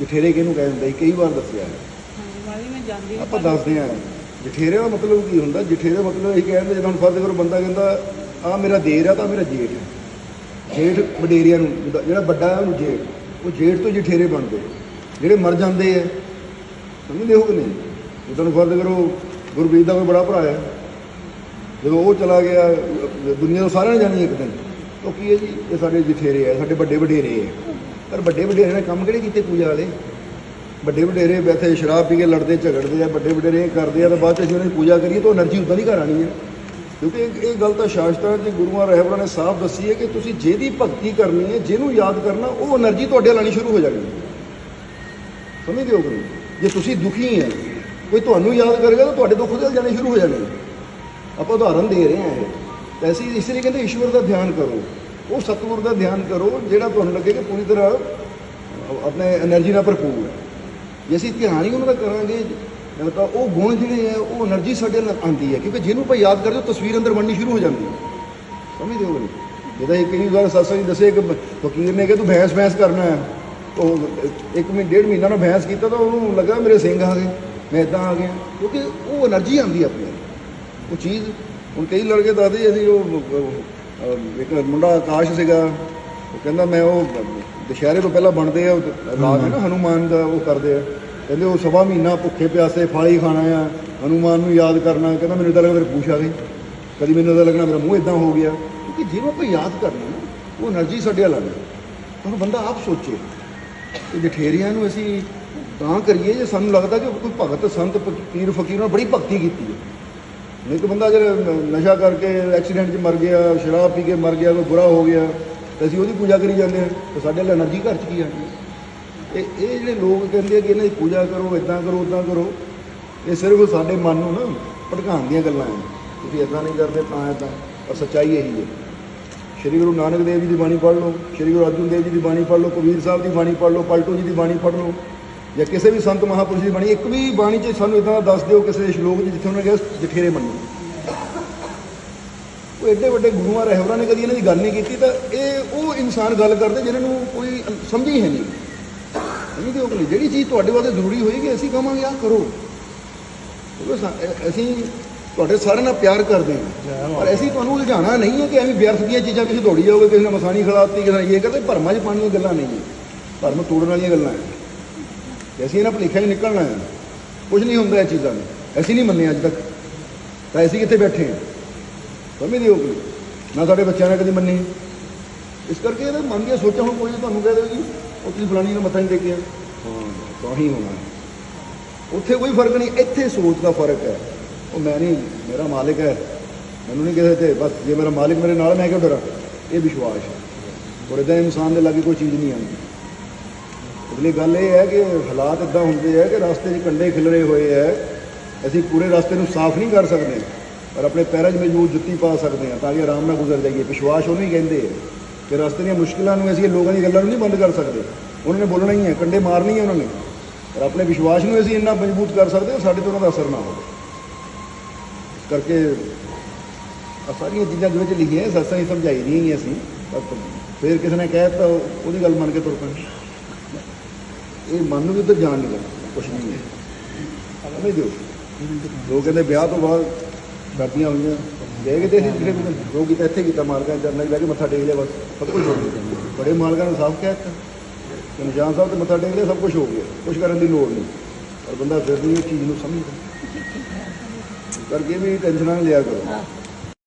ਜਠੇਰੇ ਕਿਹਨੂੰ ਕਹਿੰਦੇ ਹੁੰਦੇ ਸੀ? ਕਈ ਵਾਰ ਦੱਸਿਆ ਹੈ। ਮੈਂ ਜਾਂਦੀ ਆਪਾਂ ਦੱਸਦੇ ਹਾਂ। ਜਠੇਰੇ ਦਾ ਮਤਲਬ ਕੀ ਹੁੰਦਾ? ਜਠੇਰੇ ਦਾ ਮਤਲਬ ਇਹ ਕਹਿੰਦੇ ਜਦੋਂ ਫਰਜ਼ ਕਰੋ ਬੰਦਾ ਕਹਿੰਦਾ ਆ ਮੇਰਾ ਦੇਰ ਆ ਤਾਂ ਮੇਰਾ ਜੇਠ ਹੈ ਜੇਠ ਵਡੇਰੀਆਂ ਨੂੰ ਜਿਹੜਾ ਵੱਡਾ ਹੈ ਉਹਨੂੰ ਜੇਠ। ਉਹ ਜੇਠ ਤੋਂ ਜਠੇਰੇ ਬਣਦੇ। ਜਿਹੜੇ ਮਰ ਜਾਂਦੇ ਆ। ਸਮਝਦੇ ਹੋ ਕਿ ਨਹੀਂ? ਜਦੋਂ ਫਰਜ਼ ਕਰੋ ਗੁਰਬੀਰ ਦਾ ਕੋਈ ਬੜਾ ਭਰਾ ਹੈ ਜਦੋਂ ਉਹ ਚਲਾ ਗਿਆ ਦੁਨੀਆ ਤੋਂ ਸਾਰਿਆਂ ਨੇ ਜਾਣੀ ਇੱਕ ਦਿਨ। ਉਹ ਕੀ ਹੈ ਜੀ? ਇਹ ਸਾਡੇ ਜਠੇਰੇ ਆ ਸਾਡੇ ਵੱਡੇ ਵਡੇਰੇ ਆ। ਪਰ ਵੱਡੇ ਵਡੇਰੇ ਨੇ ਕੰਮ ਕਿਹੜੇ ਕੀਤੇ ਪੂਜਾ ਵਾਲੇ? ਵੱਡੇ ਵਡੇਰੇ ਬੈਠੇ, ਸ਼ਰਾਬ ਪੀ ਕੇ ਲੜਦੇ, ਝਗੜਦੇ ਆ, ਵੱਡੇ ਵਡੇਰੇ ਕਰਦੇ ਆ, ਤੇ ਬਾਅਦ ਚ ਅਸੀਂ ਉਹਨਾਂ ਦੀ ਪੂਜਾ ਕਰੀਏ, ਤਾਂ એનર્ਜੀ ਉਦਾਂ ਦੀ ਘਰ ਆਣੀ ਹੈ ਕਿਉਂਕਿ ਇਹ ਗੱਲ ਤਾਂ ਸ਼ਾਸਤਰਾਂ ਤੇ ਗੁਰੂਆਂ ਰਹਿਬਰਾਂ ਨੇ ਸਾਫ਼ ਦੱਸੀ ਹੈ ਕਿ ਤੁਸੀਂ ਜਿਹਦੀ ਭਗਤੀ ਕਰਨੀ ਹੈ, ਜਿਹਨੂੰ ਯਾਦ ਕਰਨਾ, ਉਹ એનર્ਜੀ ਤੁਹਾਡੇ ਲਾਣੀ ਸ਼ੁਰੂ ਹੋ ਜਾਣੀ ਸਮਝਦੇ ਹੋ ਗੁਰੂ ਜੇ ਤੁਸੀਂ ਦੁਖੀ ਹੈ, ਕੋਈ ਤੁਹਾਨੂੰ ਯਾਦ ਕਰੇਗਾ, ਤਾਂ ਤੁਹਾਡੇ ਦੁੱਖ ਉਦਲ ਜਾਣੇ ਸ਼ੁਰੂ ਹੋ ਜਾਣੇ ਆਪਾਂ ਉਦਾਹਰਨ ਦੇ ਰਹੇ ਹਾਂ ਇਹ। ਐਸੀ ਇਸ ਲਈ ਕਹਿੰਦੇ ਈਸ਼ਵਰ ਦਾ ਧਿਆਨ ਕਰੋ। ਉਹ ਸਤਿਗੁਰ ਦਾ ਧਿਆਨ ਕਰੋ, ਜਿਹੜਾ ਤੁਹਾਨੂੰ ਲੱਗੇ ਕਿ ਪੂਰੀ ਤਰ੍ਹਾਂ ਆਪਣੇ એનર્ਜੀ ਨਾਲ ਭਰਪੂਰ ਹੈ। ਜੇ ਅਸੀਂ ਧਿਆਨ ਹੀ ਉਹਨਾਂ ਦਾ ਕਰਾਂਗੇ ਤਾਂ ਉਹ ਗੁਣ ਜਿਹੜੇ ਆ ਉਹ એનર્ਜੀ ਸਾਡੇ ਨਾਲ ਆਉਂਦੀ ਹੈ, ਕਿਉਂਕਿ ਜਿਹਨੂੰ ਆਪਾਂ ਯਾਦ ਕਰਦੇ ਹੋ ਤਸਵੀਰ ਅੰਦਰ ਬਣਨੀ ਸ਼ੁਰੂ ਹੋ ਜਾਂਦੀ ਹੈ। ਸਮਝਦੇ ਹੋ ਨਹੀਂ? ਜਦੋਂ ਇਹ ਹੀ ਵਾਰ ਸੱਸਾ ਜੀ ਦੱਸੇ ਕਿ ਫਕੀਰ ਨੇ ਕਿ ਤੂੰ ਭੈਂਸ ਭੈਂਸ ਕਰਨਾ ਹੈ। ਉਹ ਇੱਕ ਮਹੀਨੇ ਡੇਢ ਮਹੀਨਾ ਨਾਲ ਭੈਂਸ ਕੀਤਾ ਤਾਂ ਉਹਨੂੰ ਲੱਗਾ, ਮੇਰੇ ਸਿੰਘ ਆ ਗਏ, ਮੈਂ ਇਦਾਂ ਆ ਗਿਆ। ਕਿਉਂਕਿ ਉਹ એનર્ਜੀ ਆਉਂਦੀ ਆਪਣੇ ਉਹ ਚੀਜ਼, ਹੁਣ ਕਈ ਲੜਕੇ ਦੱਸਦੇ ਅਸੀਂ ਉਹ ਇੱਕ ਮੁੰਡਾ ਆਕਾਸ਼ ਸੀਗਾ। ਉਹ ਕਹਿੰਦਾ ਮੈਂ ਉਹ ਦੁਸ਼ਹਿਰੇ ਤੋਂ ਪਹਿਲਾਂ ਬਣਦੇ ਆ ਰਾਜ ਹੈ ਨਾ ਹਨੂਮਾਨ ਦਾ ਉਹ ਕਰਦੇ ਆ। ਕਹਿੰਦੇ ਉਹ ਸਵਾ ਮਹੀਨਾ ਭੁੱਖੇ ਪਿਆਸੇ ਫਾਲੀ ਖਾਣਾ ਆ ਹਨੂਮਾਨ ਨੂੰ ਯਾਦ ਕਰਨਾ। ਕਹਿੰਦਾ ਮੈਨੂੰ ਤਾਂ ਲੱਗਦਾ ਮੇਰੇ ਪੂਛ ਆ ਕਦੀ ਮੈਨੂੰ ਤਾਂ ਲੱਗਣਾ ਮੇਰਾ ਮੂੰਹ ਇਦਾਂ ਹੋ ਗਿਆ। ਕਿਉਂਕਿ ਜਿਹਨੂੰ ਆਪਾਂ ਯਾਦ ਕਰਨਾ ਨਾ ਉਹ એનર્ਜੀ ਸਾਡੇ ਆ ਆਉਂਦੀ ਪਰ ਬੰਦਾ ਆਪ ਸੋਚੇ। ਕਿ ਜਠੇਰੀਆਂ ਨੂੰ ਅਸੀਂ ਤਾਂ ਕਰੀਏ ਜੇ ਸਾਨੂੰ ਲੱਗਦਾ ਕਿ ਕੋਈ ਭਗਤ ਸੰਤ ਪੀਰ ਫਕੀਰ ਨਾਲ ਬੜੀ ਭਗਤੀ ਕੀਤੀ ਹੈ। ਇੱਕ ਬੰਦਾ ਜਿਹੜਾ ਨਸ਼ਾ ਕਰਕੇ ਐਕਸੀਡੈਂਟ 'ਚ ਮਰ ਗਿਆ, ਸ਼ਰਾਬ ਪੀ ਕੇ ਮਰ ਗਿਆ, ਕੋਈ ਬੁਰਾ ਹੋ ਗਿਆ, ਤੇ ਅਸੀਂ ਉਹਦੀ ਪੂਜਾ ਕਰੀ ਜਾਂਦੇ ਹਾਂ, ਤੇ ਸਾਡੇ ਲਈ એનર્ਜੀ ਘਰ 'ਚ ਕੀ ਆਣੀ ਇਹ ਇਹ ਜਿਹੜੇ ਲੋਕ ਕਹਿੰਦੇ ਆ ਕਿ ਇਹਨਾਂ ਦੀ ਪੂਜਾ ਕਰੋ ਇਦਾਂ ਕਰੋ ਉਦਾਂ ਕਰੋ, ਇਹ ਸਿਰਫ ਸਾਡੇ ਮਨ ਨੂੰ ਨਾ ਭਟਕਾਉਣ ਦੀਆਂ ਗੱਲਾਂ ਆ ਤੁਸੀਂ ਇਦਾਂ ਨਹੀਂ ਕਰਦੇ, ਤਾਂ ਇਦਾਂ ਪਰ ਸੱਚਾਈ ਇਹੀ ਹੈ। ਸ਼੍ਰੀ ਗੁਰੂ ਨਾਨਕ ਦੇਵ ਜੀ ਦੀ ਬਾਣੀ ਪੜ੍ਹ ਲਓ, ਸ਼੍ਰੀ ਗੁਰੂ ਅਰਜਨ ਦੇਵ ਜੀ ਦੀ ਬਾਣੀ ਪੜ੍ਹ ਲਓ, ਕਬੀਰ ਸਾਹਿਬ ਦੀ ਬਾਣੀ ਪੜ੍ਹ ਲਓ, ਪਲਟੂ ਜੀ ਦੀ ਬਾਣੀ ਪੜ੍ਹ ਲਓ। ਜਾਂ ਕਿਸੇ ਵੀ ਸੰਤ ਮਹਾਪੁਰਸ਼ ਦੀ ਬਾਣੀ ਇੱਕ ਵੀ ਬਾਣੀ 'ਚ ਸਾਨੂੰ ਇਦਾਂ ਦੱਸ ਦਿਓ ਕਿਸੇ ਸ਼ਲੋਕ 'ਚ ਜਿੱਥੇ ਉਹਨਾਂ ਕਿਹਾ ਜਠੇਰੇ ਮੰਨੋ। ਉਹ ਐਡੇ ਵੱਡੇ ਗੁਰੂਆਂ ਰਹਿਬਰਾਂ ਨੇ ਕਦੀ ਇਹਨਾਂ ਦੀ ਗੱਲ ਨਹੀਂ ਕੀਤੀ ਤਾਂ ਇਹ ਉਹ ਇਨਸਾਨ ਗੱਲ ਕਰਦੇ ਜਿਹਨਾਂ ਨੂੰ ਕੋਈ ਸਮਝ ਹੀ ਨਹੀਂ। ਨਹੀਂ ਦਿਓ ਕਿ ਜਿਹੜੀ ਚੀਜ਼ ਤੁਹਾਡੇ ਵਾਸਤੇ ਜ਼ਰੂਰੀ ਹੋਏਗੀ ਅਸੀਂ ਕਹਾਂਗੇ ਆ ਕਰੋ। ਅਸੀਂ ਤੁਹਾਡੇ ਸਾਰਿਆਂ ਨਾਲ ਪਿਆਰ ਕਰਦੇ ਹਾਂ। ਪਰ ਅਸੀਂ ਤੁਹਾਨੂੰ ਉਲਝਾਣਾ ਨਹੀਂ ਹੈ ਕਿ ਐਵੇਂ ਵਿਅਰਥ ਦੀਆਂ ਚੀਜ਼ਾਂ ਕਿਸੇ ਦੌੜੀ ਜਾਓਗੇ ਕਿਸੇ ਨੇ ਮਸਾਣੀ ਖਿਲਾਤੀ ਕਿਸੇ ਨੇ ਇਹ ਕਰਦੇ ਭਰਮਾਂ 'ਚ ਪਾਉਣ ਦੀਆਂ ਗੱਲਾਂ ਨਹੀਂ ਹੈ। ਭਰਮ ਤੋੜਨ ਵਾਲੀਆਂ ਗੱਲਾਂ ਹੈ। ਤੇ ਅਸੀਂ ਇਹਨਾਂ ਭੁਲੇਖਿਆਂ 'ਚ ਨਿਕਲਣਾ ਹੈ। ਕੁਝ ਨਹੀਂ ਹੁੰਦਾ ਇਹ ਚੀਜ਼ਾਂ ਨੂੰ ਅਸੀਂ ਨਹੀਂ ਮੰਨੇ ਅੱਜ ਤੱਕ। ਤਾਂ ਅਸੀਂ ਕਿੱਥੇ ਬੈਠੇ ਹਾਂ? ਸਮਝਦੇ ਹੋ ਕਿ ਨਾ ਸਾਡੇ ਬੱਚਿਆਂ ਨੇ ਕਦੀ ਮੰਨੀ। ਇਸ ਕਰਕੇ ਇਹਦੇ ਮਨ ਦੀਆਂ ਸੋਚਾਂ ਹੁਣ ਕੋਈ ਤੁਹਾਨੂੰ ਕਹਿ ਦੇ ਜੀ, ਉਹ ਤੁਸੀਂ ਫਲਾਣੀ ਨੂੰ ਮੱਥਾ ਨਹੀਂ ਟੇਕਿਆ। ਹਾਂ, ਤਾਂ ਹੀ ਹੋਣਾ। ਉੱਥੇ ਕੋਈ ਫ਼ਰਕ ਨਹੀਂ, ਇੱਥੇ ਸੋਚ ਦਾ ਫ਼ਰਕ ਹੈ। ਉਹ ਮੈਂ ਨਹੀਂ, ਮੇਰਾ ਮਾਲਿਕ ਹੈ। ਮੈਨੂੰ ਨਹੀਂ ਕਿਸੇ ਤੇ, ਬਸ ਜੇ ਮੇਰਾ ਮਾਲਿਕ ਮੇਰੇ ਨਾਲ, ਮੈਂ ਕਿਉਂ ਡਰਾਂ? ਇਹ ਵਿਸ਼ਵਾਸ ਹੈ। ਔਰ ਇਦਾਂ ਇਨਸਾਨ ਦੇ ਲਾਗੇ ਕੋਈ ਚੀਜ਼ ਨਹੀਂ ਆਉਂਦੀ। ਅਗਲੀ ਗੱਲ ਇਹ ਹੈ ਕਿ ਹਾਲਾਤ ਇਦਾਂ ਹੁੰਦੇ ਆ ਕਿ ਰਸਤੇ 'ਚ ਕੰਡੇ ਖਿਲਰੇ ਹੋਏ ਹੈ ਅਸੀਂ ਪੂਰੇ ਰਸਤੇ ਨੂੰ ਸਾਫ਼ ਨਹੀਂ ਕਰ ਸਕਦੇ, ਪਰ ਆਪਣੇ ਪੈਰਾਂ 'ਚ ਮਜ਼ਬੂਤ ਜੁੱਤੀ ਪਾ ਸਕਦੇ ਹਾਂ ਤਾਂ ਕਿ ਆਰਾਮ ਨਾਲ ਗੁਜ਼ਰ ਜਾਈਏ। ਵਿਸ਼ਵਾਸ ਉਹਨੂੰ ਹੀ ਕਹਿੰਦੇ ਆ ਕਿ ਰਸਤੇ ਦੀਆਂ ਮੁਸ਼ਕਲਾਂ ਨੂੰ ਅਸੀਂ ਲੋਕਾਂ ਦੀ ਗੱਲਾਂ ਨੂੰ ਨਹੀਂ ਬੰਦ ਕਰ ਸਕਦੇ। ਉਹਨਾਂ ਨੇ ਬੋਲਣਾ ਹੀ ਹੈ, ਕੰਡੇ ਮਾਰਨੀ ਹੈ ਉਹਨਾਂ ਨੇ। ਪਰ ਆਪਣੇ ਵਿਸ਼ਵਾਸ ਨੂੰ ਅਸੀਂ ਇੰਨਾ ਮਜ਼ਬੂਤ ਕਰ ਸਕਦੇ ਹਾਂ, ਸਾਡੇ ਤੇ ਉਹਨਾਂ ਦਾ ਅਸਰ ਨਾ ਹੋਵੇ। ਇਸ ਕਰਕੇ ਆ ਸਾਰੀਆਂ ਚੀਜ਼ਾਂ ਜਿਹਦੇ ਵਿੱਚ ਲਿਖੀਆਂ, ਸੱਸਾਂ ਹੀ ਸਮਝਾਈ ਨਹੀਂ ਅਸੀਂ ਬਸ ਫਿਰ ਕਿਸੇ ਨੇ ਕਹਿ ਦਿੱਤਾ, ਉਹਦੀ ਗੱਲ ਮੰਨ ਕੇ ਤੁਰ ਪੈਣਾ। ਇਹ ਮਨ ਨੂੰ ਵੀ ਉੱਧਰ ਜਾਣ ਨਹੀਂ ਦੇਣਾ ਕੁਛ ਨਹੀਂ ਹੈ। ਸਮਝ ਦਿਓ ਲੋਕ ਕਹਿੰਦੇ ਵਿਆਹ ਤੋਂ ਬਾਅਦ ਸ਼ਾਦੀਆਂ ਹੋਈਆਂ, ਗਏ ਕਿਤੇ ਸੀ ਜਿਹੜੇ ਵੀ ਲੋਕ ਕੀਤਾ ਇੱਥੇ ਕੀਤਾ, ਮਾਲਕਾਂ ਦੇ ਚਰਨਾਂ 'ਚ ਬਹਿ ਕੇ ਮੱਥਾ ਟੇਕ ਲਿਆ ਬਸ, ਸਭ ਕੁਝ ਹੋ ਗਿਆ। ਬੜੇ ਮਾਲਕਾਂ ਨੇ ਸਾਫ਼ ਕਹਿ ਦਿੱਤਾ ਕਿ ਨਿਸ਼ਾਨ ਸਾਹਿਬ ਤੇ ਮੱਥਾ ਟੇਕ ਲਿਆ, ਸਭ ਕੁਝ ਹੋ ਗਿਆ। ਕੁਝ ਕਰਨ ਦੀ ਲੋੜ ਨਹੀਂ। ਪਰ ਬੰਦਾ ਫਿਰ ਵੀ ਇਹ ਚੀਜ਼ ਨੂੰ ਸਮਝਦਾ। ਕਰਕੇ ਵੀ ਟੈਨਸ਼ਨ ਨਾ ਲਿਆ ਕਰੋ।